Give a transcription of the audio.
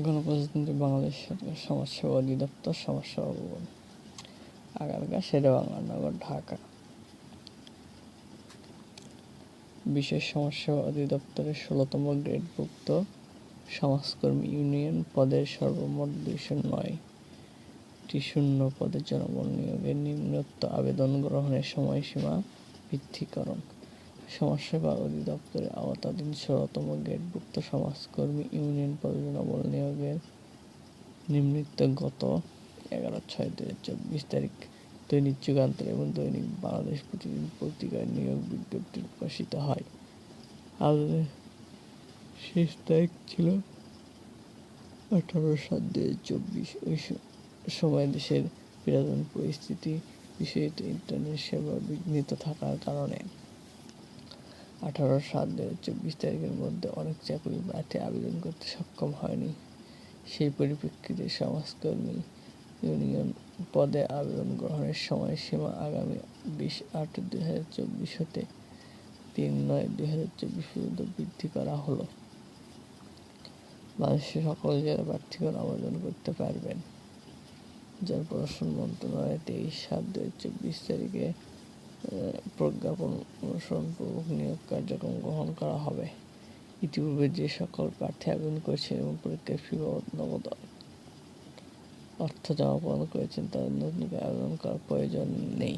গণপ্রজাতন্ত্রী বাংলাদেশ সরকার সমাজসেবা অধিদপ্তর, সমাজসেবা ভবন, আগারগাঁ শেরেবাংলা নগর ঢাকা। বিশেষ সমাজসেবা অধিদপ্তরের ষোলোতম গ্রেডভুক্ত সমাজকর্মী ইউনিয়ন পদের সর্বমোট দুইশো নয়টি শূন্য পদে জনবল নিয়োগের নিম্নোক্ত আবেদন গ্রহণের সময়সীমা বৃদ্ধিকরণ সমাজসেবা অধিদপ্তরের আওতাধীন ষোলোতম গ্রেডভুক্ত সমাজকর্মী ইউনিয়ন পদে জনবল নিম্নোক্ত গত এগারো, ছয় দু হাজার চব্বিশ তারিখ দৈনিক যুগান্তর এবং দৈনিক বাংলাদেশ প্রতিদিন পত্রিকায় নিয়োগ বিজ্ঞপ্তি প্রকাশিত হয়। আবেদনের শেষ তারিখ ছিল আঠারো, সাত দু হাজার চব্বিশ। ওই সময় দেশের বিরাজন পরিস্থিতি বিষয়ত ইন্টারনেট সেবা বিঘ্নিত থাকার কারণে। আঠারো, সাত দু হাজার চব্বিশ তারিখের মধ্যে অনেক চাকরি প্রার্থী আবেদন করতে সক্ষম হয়নি। সেই পরিপ্রেক্ষিতে সমাজকর্মী ইউনিয়ন পদে আবেদন গ্রহণের সময়সীমা আগামী বিশ আট দুই হাজার চব্বিশ হতে তিন নয় দুই হাজার চব্বিশ পর্যন্ত বৃদ্ধি করা হলো। মানুষের সকল জেলা প্রার্থীগণ আবেদন করতে পারবেন। যার প্রশাসন মন্ত্রণালয় তেইশ সাত দুই হাজার চব্বিশ তারিখে প্রজ্ঞাপন অনুসরণপূর্বক নিয়োগ কার্যক্রম গ্রহণ করা হবে। ইতিপূর্বে যে সকল প্রার্থী আবেদন করেছেন এবং পরীক্ষার ফি নগদ অর্থ জমা প্রদান করেছেন, তাদের নতুন করে আবেদন করার প্রয়োজন নেই।